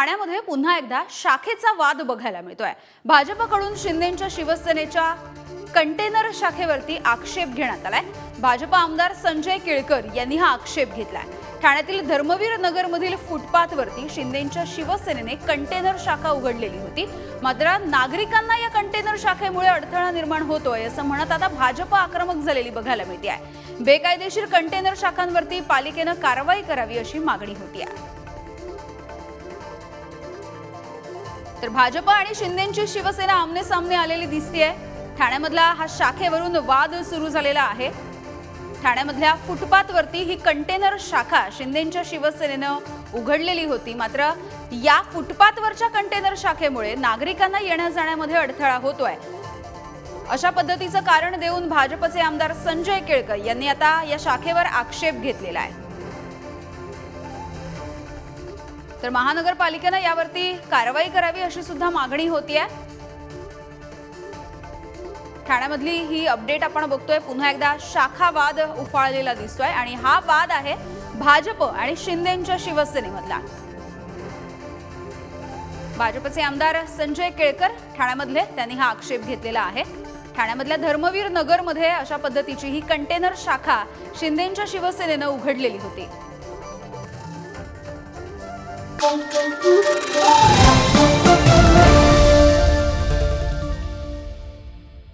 ठाण्यामध्ये पुन्हा एकदा शाखेचा वाद बघायला मिळतोय. भाजपकडून शिंदेच्या शिवसेनेच्या कंटेनर शाखेवरती आक्षेप घेण्यात आलाय. भाजप आमदार संजय केळकर यांनी हा आक्षेप घेतलाय. ठाण्यातील धर्मवीर नगरमधील फुटपाथवरती शिंदेच्या शिवसेनेने कंटेनर शाखा उघडलेली होती. मात्र नागरिकांना या कंटेनर शाखेमुळे अडथळा निर्माण होतोय असं म्हणत आता भाजप आक्रमक झालेली बघायला मिळते आहे बेकायदेशीर कंटेनर शाखांवरती पालिकेनं कारवाई करावी अशी मागणी होती आहे तर भाजप आणि शिंदेची शिवसेना आमने सामने आलेली दिसतीये. ठाण्यामधला हा शाखेवरून वाद सुरू झालेला आहे. ठाण्यामधल्या फुटपाथवरती ही कंटेनर शाखा शिंदेच्या शिवसेनेनं उघडलेली होती. मात्र या फुटपाथवरच्या कंटेनर शाखेमुळे नागरिकांना येण्या जाण्यामध्ये अडथळा होतोय. अशा पद्धतीचं कारण देऊन भाजपचे आमदार संजय केळकर यांनी आता या शाखेवर आक्षेप घेतलेला आहे. तर महानगरपालिकेनं यावरती कारवाई करावी अशी सुद्धा मागणी होती आहे ठाण्यामधली ही अपडेट आपण बघतोय. पुन्हा एकदा शाखा वाद उफाळलेला दिसतोय आणि हा वाद आहे भाजप आणि शिंदेच्या शिवसेनेमधला. भाजपचे आमदार संजय केळकर ठाण्यामधले त्यांनी हा आक्षेप घेतलेला आहे. ठाण्यामधल्या धर्मवीर नगरमध्ये अशा पद्धतीची ही कंटेनर शाखा शिंदेच्या शिवसेनेनं उघडलेली होती. pom, pom.